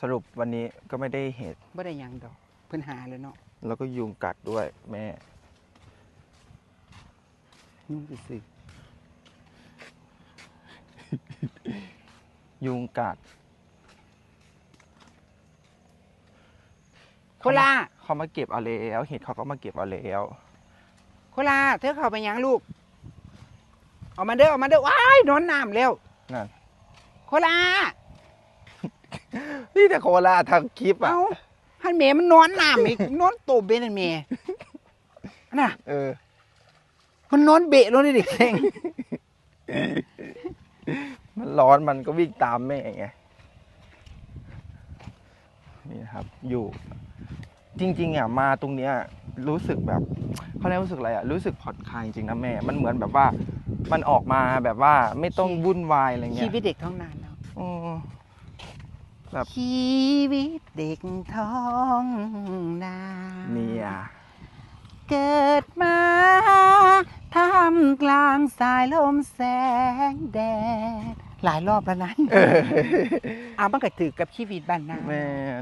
สรุปวันนี้ก็ไม่ได้เหตุบ่ได้หยังดอกเพิ่นหาเลยเนาะแล้วก็ยุงกัดด้วยแม่ ยุ่งสิยุงกัดโคลาเขามาเก็บเอาแล้วเห็ดเขาก็มาเก็บเอาแล้วโคลาเธอเข้าไปหยังลูกออกมาเด้อออกมาเด้อว้ายนอนน้ำแล้วนั่น โคลา นี่แต่โคราชทางคลิปอะ เอ้าหันเมมันนอนน้ำอีก นอนโตเบนนั่นเมน่ะ เออ มันนอนเบะลงนี่ดิเข่งมันร้อนมันก็วิ่งตามแม่ไง นี่นะครับ อยู่ จริง ๆอะมาตรงเนี้ย รู้สึกแบบเขาเรียกรู้สึกอะไรอะ รู้สึกผ่อนคลายจริงๆนะแม่ มันเหมือนแบบว่า มันออกมาแบบว่าไม่ต้องวุ่นวายอะไรเงี้ชีย วิตเด็กท้องนานเนาะอืม แบบชีวิตเด็กท้องนาเนี่ยเกิดมาท่ามกลางสายลมแสงแดดหลายรอบแล้วนะเออเอามันก็ถือกับชีวิตบ้านนาแม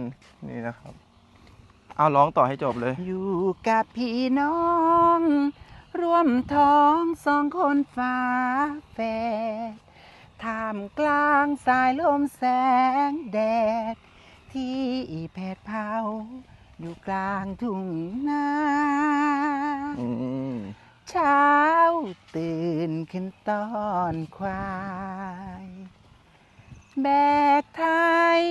นนี่นะครับ เอาร้องต่อให้จบเลย อยู่กับพี่น้อง ร่วมท้องสองคนฟ้าแฝด ท่ามกลางสายลมแสงแดด ที่แผดเผา อยู่กลางทุ่งนาอืมเช้าตื่นขึ้นตอนควาย แบกไทย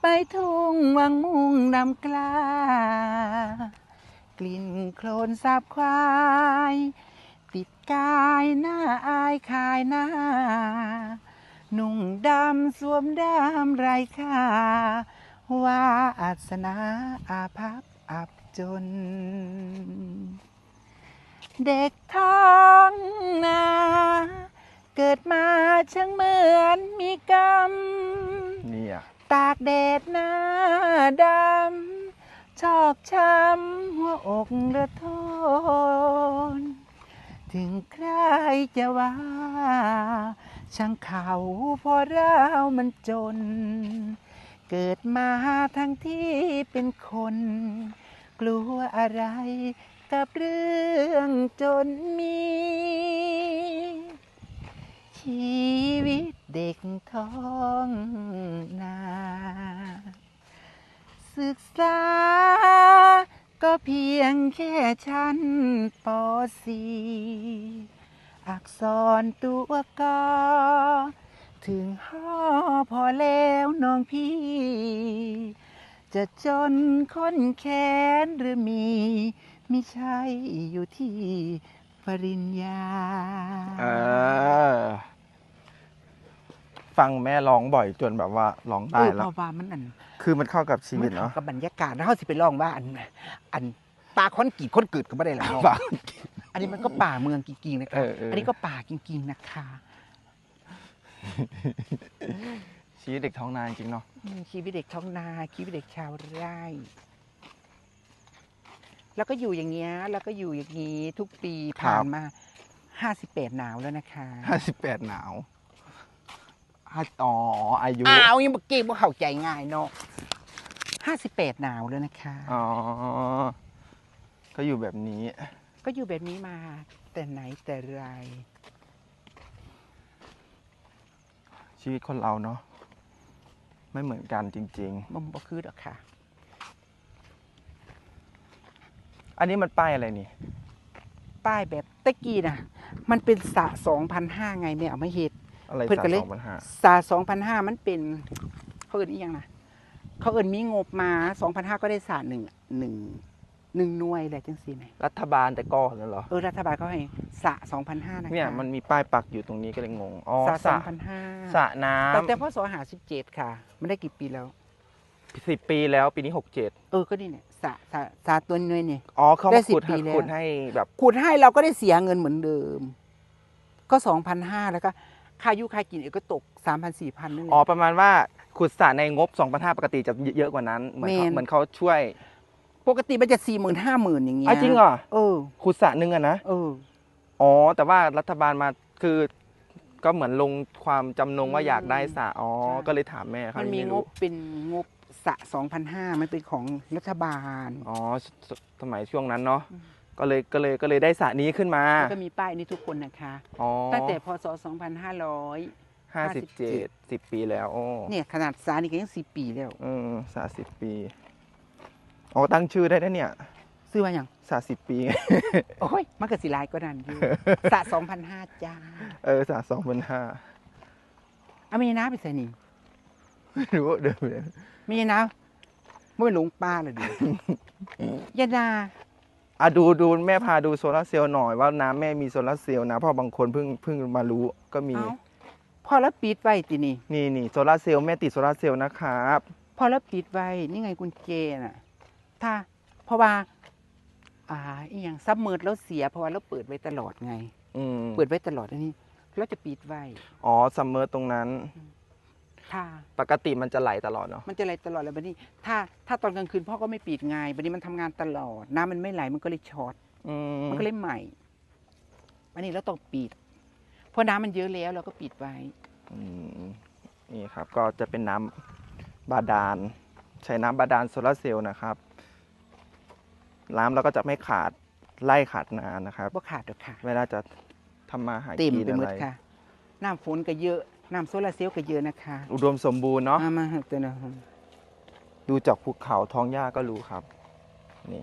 ไปทุ่งวังมุ่งนำกล้ากลิ่นโคลนสาบควาย ติดกายหน้าอายคายหน้านุ่งดำสวมดำไรค่าว่าอาสนาอาภัพอับจน เด็กท้องนา เกิดมาช่างเหมือนมีกรรมเนี่ยตากแดดหน้าดำ ชอกช้ำหัวอกระทน ถึงใครจะว่า ช่างเขาพอเรามันจน เกิดมาทั้งที่เป็นคน กลัวอะไรกับเรื่องจนมี ชีวิตเด็กท้องนา ศึกษา ก็เพียงแค่ชั้นป .4 อักษรตัวกอถึงห่อพอแล้วน้องพี่ จะจนค้นแค้นหรือมีไมิใช่อยู่ที่ปริญญา เออ ฟังแม่ร้องบ่อยจนแบบว่าร้องเอได้อแล้เพว ราะว่ามันอันคือมันเข้ากับชีวิมัตนเนาะเข้ากับบรรยากาศแล้วเขาสิไปลองว่าอัน อันป่าค้อนกีดค้นเกิดก็ไม่ได้แล้วฟังอันนี้มันก็ป่าเมืองจริงๆนะเอคะอเอออัอันนี้ก็ป่าจริงๆนะคะชีวิตเด็กท้องนานจริงเนาะ อืมชีวิตเด็กท้องนาชีวิตเด็กชาวไร่ แล้วก็อยู่อย่างเงี้ยแล้วก็อยู่อย่างนี้ทุกปีผ่านมาห้าสิบแปดหนาวแล้วนะคะ ห้าสิบแปดหนาว ห้าอ๋ออายุอ้าวยังบอกเก่งว่าเข้าใจง่ายเนาะห้าสิบแปดหนาวแล้วนะคะ อ๋อก็อยู่แบบนี้ ก็อยู่แบบนี้มา แต่ไหนแต่ไร ชีวิตคนเราเนาะไม่เหมือนกันจริง มันบ่คือดอกค่ะ ๆ อันนี้มันป้ายอะไรนี่ ป้ายแบบตะกี้นะมันเป็นสะสองพันห้าไงแม่เอามาเฮ็ด อะไรเพิ่นสาก็เลยสองพันห้าสาสองพันห้ามันเป็น เขาเอินอีหยังนะเขาเอินมีงบมาสองพันห้าก็ได้สาหนึ่งหนึ่งหนึ่งหน่วยอะไรจังสี่ไหนรัฐบาลแต่ก่อนนั่นเหรอเออรัฐบาลเขาให้สะสองพันห้านะคะเนี่ยมันมีป้ายปักอยู่ตรงนี้ก็เลยงงอ๋อสะสสอระงพันห้าสระน้แต่แต่พ่อสอหาสิบเจ็ดค่ะ มันได้กี่ปีแล้วำสิบปีแล้วปีนี้หกเจ็ดเออก็นี่เนี่ยสะสะสะตัวหน่วยเนี่ยอ๋อเขาได้มา10ขุดให้ปีแล้วขุดให้แบบขุดให้เราก็ได้เสียเงินเหมือนเดิม ก็สองพันห้าแล้วก็ ค่ายุค่ากินเอกก็ตกสามพันสี่พันนั่นแหอ๋อละ ประมาณว่าขุดสระในงบ 2,500ปกติจะเยอะกว่านั้น เหมือนเขาแม่นเหมือนเขาช่วยปกติมันจะสี่หมื่นห้าหมื่นอย่างเงี้ยอะจริงเหรอเออ ขุดสระหนึ่งอะนะ เออ อ๋อ แต่ว่ารัฐบาลมาคือก็เหมือนลงความจำนงว่าอยากได้สระอ๋อ ใช่ ก็เลยถามแม่เขามันมีไงบเป็นงบสะ2,500มันเป็นของรัฐบาล อ๋อสสสมัยช่วงนั้นเนาะอืม ก็เลยก็เลยก็เลยได้สระนี้ขึ้นมา แล้วก็มีป้ายนี้ทุกคนนะคะ อ๋อตั้งแต่พศ 2500 ห้าสิบเจ็ดสิบปีแล้วโอ้เนี่ยขนาดสานี่ก็ยัง4ปีแล้วเออสระสิบปีอ๋อตั้งชื่อได้นะเนี่ยซื้อมาอย่างสระสิบปีไงโอ้ยมันก็สิหลายก็นั่นอยู่สะ2,500จ้าเออสระสองพันห้าเอามีน้าไปใส่นี่ไม่รู้เดิมเลยมีน้าไม่หลงป้าเลยดิ ยาดา อะดูดูแม่พาดูโซลาร์เซลล์หน่อยว่าน้ำแม่มีโซลาร์เซลล์นะเพราะบางคนเพิ่งเพิ่งมารู้ก็มี เอาพอแล้วปิดไว้ตินี่ นี่นี่โซลาร์เซลล์แม่ติดโซลาร์เซลล์นะครับพอแล้วปิดไว้นี่ไงกุญแจน่ะ ถ้าเพราะว่า อ่าอีหยังซับเมิร์ดแล้วเสียเพราะว่าเราเปิดไว้ตลอดไง อืมเปิดไว้ตลอดอันนี้เราจะปิดไว้ อ๋อซัมเมอร์ตรงนั้น ถ้าปกติมันจะไหลตลอดเนาะมันจะไหลตลอดเลยบัดนี้ ถ้าถ้าตอนกลางคืนพ่อก็ไม่ปิดไงบัดนี้มันทำงานตลอด น้ำมันไม่ไหลมันก็เลยช็อตอืมมันก็เลยใหม่อันนี้เราต้องปิดเพราะน้ำมันเยอะแล้วเราก็ปิดไว้ อืมนี่ครับ ก็จะเป็นน้ำบาดาล ใช้น้ำบาดาลโซลาร์เซลล์นะครับ น้ำเราก็จะไม่ขาดไล่ขาดนานนะครับ บ่ขาดหรอกค่ะ เวลาจะทำมาหาเต็มกินไปหมอะดไรค่ะ น้ำฝนก็เยอะ น้ำโซลาร์เซลล์ก็เยอะนะคะอุดมสมบูรณ์เนาะมามาตัวนะดูจากภูเขาท้องหญ้าก็รู้ครับนี่